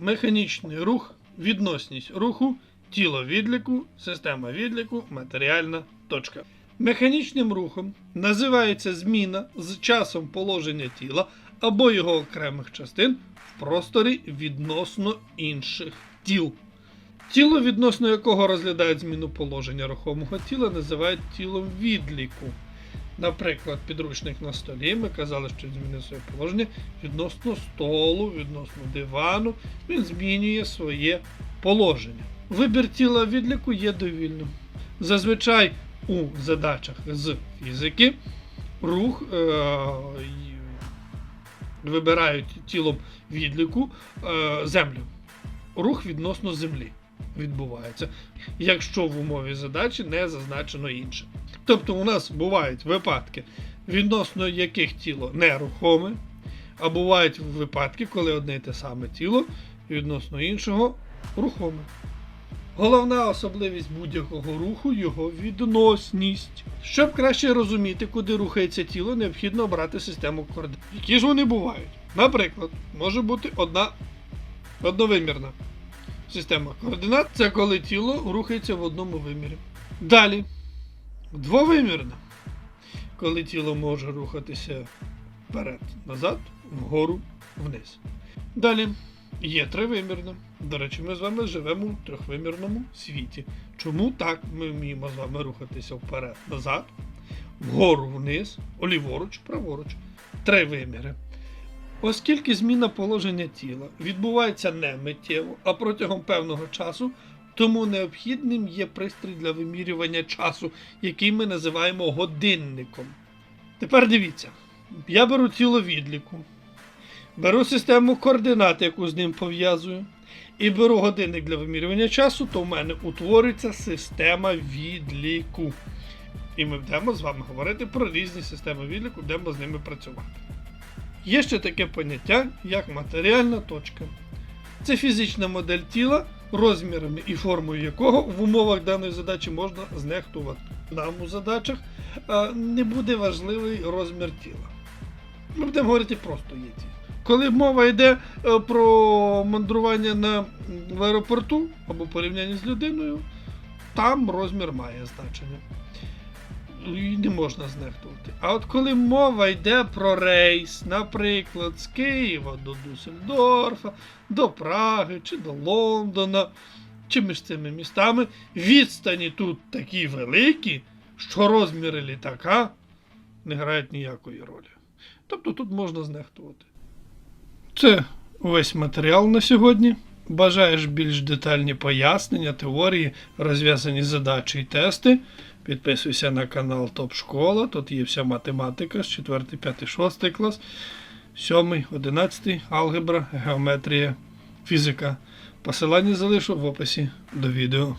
Механічний рух, відносність руху, тіло відліку, система відліку, матеріальна точка. Механічним рухом називається зміна з часом положення тіла або його окремих частин в просторі відносно інших тіл. Тіло, відносно якого розглядають зміну положення рухомого тіла, називають тілом відліку. Наприклад, підручник на столі ми казали, що він змінив своє положення відносно столу, відносно дивану, він змінює своє положення. Вибір тіла відліку є довільним. Зазвичай у задачах з фізики рух е- вибирають тілом відліку е- землю. Рух відносно землі відбувається, якщо в умові задачі не зазначено інше. Тобто у нас бувають випадки, відносно яких тіло нерухоме, а бувають випадки, коли одне й те саме тіло відносно іншого рухоме. Головна особливість будь-якого руху його відносність. Щоб краще розуміти, куди рухається тіло, необхідно обрати систему координат. Які ж вони бувають? Наприклад, може бути одна одновимірна система координат це коли тіло рухається в одному вимірі. Далі. Двовимірна. Коли тіло може рухатися вперед, назад, вгору, вниз. Далі. Є тривимірна. До речі, ми з вами живемо в трьохвимірному світі. Чому так ми вміємо з вами рухатися вперед, назад, вгору, вниз, ліворуч, праворуч. Три виміри. Оскільки зміна положення тіла відбувається не миттєво, а протягом певного часу, тому необхідним є пристрій для вимірювання часу, який ми називаємо годинником. Тепер дивіться: я беру тіло відліку, беру систему координат, яку з ним пов'язую, і беру годинник для вимірювання часу, то в мене утворюється система відліку. І ми будемо з вами говорити про різні системи відліку, будемо з ними працювати. Є ще таке поняття, як матеріальна точка. Це фізична модель тіла, розмірами і формою якого в умовах даної задачі можна знехтувати. Нам у задачах е, не буде важливий розмір тіла. Ми будемо говорити просто є тіло. Коли мова йде е, про мандрування на, в аеропорту або порівняння з людиною, там розмір має значення і не можна знехтувати. А от коли мова йде про рейс, наприклад, з Києва до Дюссельдорфа, до Праги чи до Лондона, чи між цими містами, відстані тут такі великі, що розміри літака не грають ніякої ролі. Тобто тут можна знехтувати. Це весь матеріал на сьогодні. Бажаєш більш детальні пояснення, теорії, розв'язані задачі і тести. Підписуйся на канал Топ Школа. Тут є вся математика з 4, 5, 6 клас, 7, 11, алгебра, геометрія, фізика. Посилання залишу в описі до відео.